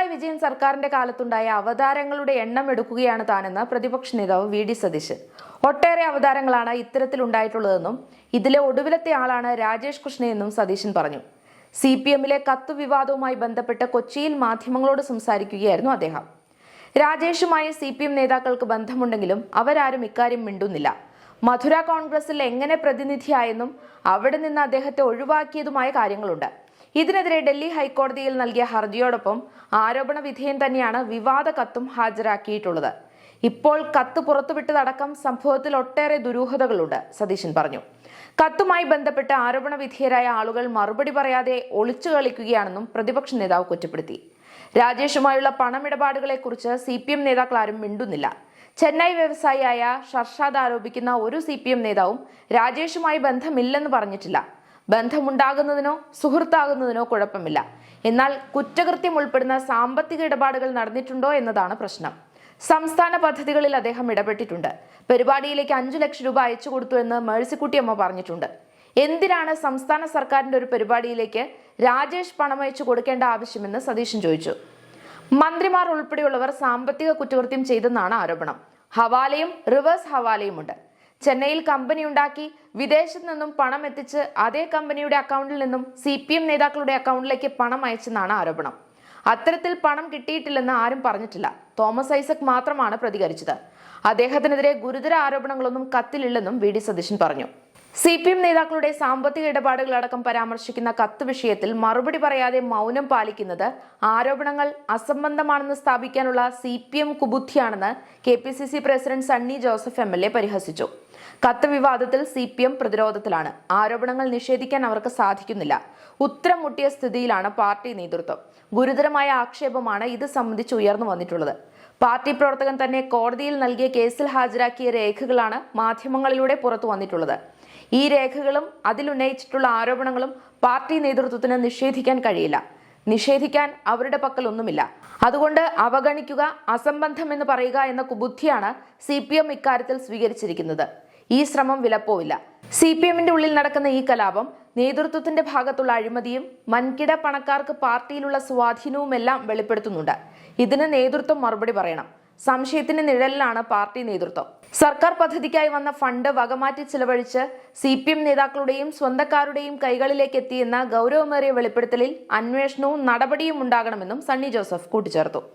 പിണറായി വിജയൻ സർക്കാരിന്റെ കാലത്തുണ്ടായ അവതാരങ്ങളുടെ എണ്ണം എടുക്കുകയാണ് താനെന്ന് പ്രതിപക്ഷ നേതാവ് വി ഡി സതീശൻ. ഒട്ടേറെ അവതാരങ്ങളാണ് ഇത്തരത്തിലുണ്ടായിട്ടുള്ളതെന്നും ഇതിലെ ഒടുവിലത്തെ ആളാണ് രാജേഷ് കൃഷ്ണയെന്നും സതീശൻ പറഞ്ഞു. സി പി എമ്മിലെ കത്ത് വിവാദവുമായി ബന്ധപ്പെട്ട് കൊച്ചിയിൽ മാധ്യമങ്ങളോട് സംസാരിക്കുകയായിരുന്നു അദ്ദേഹം. രാജേഷുമായി സി പി എം നേതാക്കൾക്ക് ബന്ധമുണ്ടെങ്കിലും അവരാരും ഇക്കാര്യം മിണ്ടുന്നില്ല. മധുര കോൺഗ്രസിൽ എങ്ങനെ പ്രതിനിധിയായെന്നും അവിടെ നിന്ന് അദ്ദേഹത്തെ ഒഴിവാക്കിയതുമായ കാര്യങ്ങളുണ്ട്. ഇതിനെതിരെ ഡൽഹി ഹൈക്കോടതിയിൽ നൽകിയ ഹർജിയോടൊപ്പം ആരോപണ വിധേയൻ തന്നെയാണ് വിവാദ കത്തും ഹാജരാക്കിയിട്ടുള്ളത്. ഇപ്പോൾ കത്ത് പുറത്തുവിട്ടതടക്കം സംഭവത്തിൽ ഒട്ടേറെ ദുരൂഹതകളുണ്ട് സതീശൻ പറഞ്ഞു. കത്തുമായി ബന്ധപ്പെട്ട് ആരോപണ വിധേയരായ ആളുകൾ മറുപടി പറയാതെ ഒളിച്ചു കളിക്കുകയാണെന്നും പ്രതിപക്ഷ നേതാവ് കുറ്റപ്പെടുത്തി. രാജേഷുമായുള്ള പണമിടപാടുകളെക്കുറിച്ച് സി പി എം നേതാക്കൾ ആരും മിണ്ടുന്നില്ല. ചെന്നൈ വ്യവസായിയായ ഷർഷാദ് ആരോപിക്കുന്ന ഒരു സി പി എം നേതാവും രാജേഷുമായി ബന്ധമില്ലെന്ന് പറഞ്ഞിട്ടില്ല. ബന്ധമുണ്ടാകുന്നതിനോ സുഹൃത്താകുന്നതിനോ കുഴപ്പമില്ല. എന്നാൽ കുറ്റകൃത്യം ഉൾപ്പെടുന്ന സാമ്പത്തിക ഇടപാടുകൾ നടന്നിട്ടുണ്ടോ എന്നതാണ് പ്രശ്നം. സംസ്ഥാന പദ്ധതികളിൽ അദ്ദേഹം ഇടപെട്ടിട്ടുണ്ട്. പരിപാടിയിലേക്ക് അഞ്ചു ലക്ഷം രൂപ അയച്ചു കൊടുത്തു എന്ന് മേഴ്സിക്കുട്ടിയമ്മ പറഞ്ഞിട്ടുണ്ട്. എന്തിനാണ് സംസ്ഥാന സർക്കാരിന്റെ ഒരു പരിപാടിയിലേക്ക് രാജേഷ് പണമയച്ചു കൊടുക്കേണ്ട ആവശ്യമെന്ന് സതീശൻ ചോദിച്ചു. മന്ത്രിമാർ ഉൾപ്പെടെയുള്ളവർ സാമ്പത്തിക കുറ്റകൃത്യം ചെയ്തെന്നാണ് ആരോപണം. ഹവാലയും റിവേഴ്സ് ഹവാലയുമുണ്ട്. ചെന്നൈയിൽ കമ്പനി ഉണ്ടാക്കി വിദേശത്ത് നിന്നും പണം എത്തിച്ച് അതേ കമ്പനിയുടെ അക്കൗണ്ടിൽ നിന്നും സി പി എം നേതാക്കളുടെ അക്കൗണ്ടിലേക്ക് പണം അയച്ചെന്നാണ് ആരോപണം. അത്തരത്തിൽ പണം കിട്ടിയിട്ടില്ലെന്ന് ആരും പറഞ്ഞിട്ടില്ല. തോമസ് ഐസക് മാത്രമാണ് പ്രതികരിച്ചത്. അദ്ദേഹത്തിനെതിരെ ഗുരുതര ആരോപണങ്ങളൊന്നും കത്തിലില്ലെന്നും വി ഡി സതീശൻ പറഞ്ഞു. സി പി എം നേതാക്കളുടെ സാമ്പത്തിക ഇടപാടുകളടക്കം പരാമർശിക്കുന്ന കത്ത് വിഷയത്തിൽ മറുപടി പറയാതെ മൗനം പാലിക്കുന്നത് ആരോപണങ്ങൾ അസംബന്ധമാണെന്ന് സ്ഥാപിക്കാനുള്ള C P M കുബുദ്ധിയാണെന്ന് K P C C president Sunny Joseph M L A പരിഹസിച്ചു. കത്ത് വിവാദത്തിൽ സി പി എം പ്രതിരോധത്തിലാണ്. ആരോപണങ്ങൾ നിഷേധിക്കാൻ അവർക്ക് സാധിക്കുന്നില്ല. ഉത്തരം മുട്ടിയ സ്ഥിതിയിലാണ് പാർട്ടി നേതൃത്വം. ഗുരുതരമായ ആക്ഷേപമാണ് ഇത് സംബന്ധിച്ച് ഉയർന്നു വന്നിട്ടുള്ളത്. പാർട്ടി പ്രവർത്തകൻ തന്നെ കോടതിയിൽ നൽകിയ കേസിൽ ഹാജരാക്കിയ രേഖകളാണ് മാധ്യമങ്ങളിലൂടെ പുറത്തു വന്നിട്ടുള്ളത്. ഈ രേഖകളും അതിലുന്നയിച്ചിട്ടുള്ള ആരോപണങ്ങളും പാർട്ടി നേതൃത്വത്തിന് നിഷേധിക്കാൻ കഴിയില്ല. നിഷേധിക്കാൻ അവരുടെ പക്കൽ ഒന്നുമില്ല. അതുകൊണ്ട് അവഗണിക്കുക അസംബന്ധം എന്ന് പറയുക എന്ന കുബുദ്ധിയാണ് സി പി എം ഇക്കാര്യത്തിൽ സ്വീകരിച്ചിരിക്കുന്നത്. ഈ ശ്രമം വിലപ്പോവില്ല. സി പി എമ്മിന്റെ ഉള്ളിൽ നടക്കുന്ന ഈ കലാപം നേതൃത്വത്തിന്റെ ഭാഗത്തുള്ള അഴിമതിയും വൻകിട പണക്കാർക്ക് പാർട്ടിയിലുള്ള സ്വാധീനവുമെല്ലാം വെളിപ്പെടുത്തുന്നുണ്ട്. ഇതിന് നേതൃത്വം മറുപടി പറയണം. സംശയത്തിന്റെ നിഴലിലാണ് പാർട്ടി നേതൃത്വം. സർക്കാർ പദ്ധതിക്കായി വന്ന ഫണ്ട് വകമാറ്റി ചിലവഴിച്ച് സി പി എം നേതാക്കളുടെയും സ്വന്തക്കാരുടെയും കൈകളിലേക്ക് എത്തിയെന്ന ഗൗരവമേറിയ വെളിപ്പെടുത്തലിൽ അന്വേഷണവും നടപടിയും ഉണ്ടാകണമെന്നും സണ്ണി ജോസഫ് കൂട്ടിച്ചേർത്തു.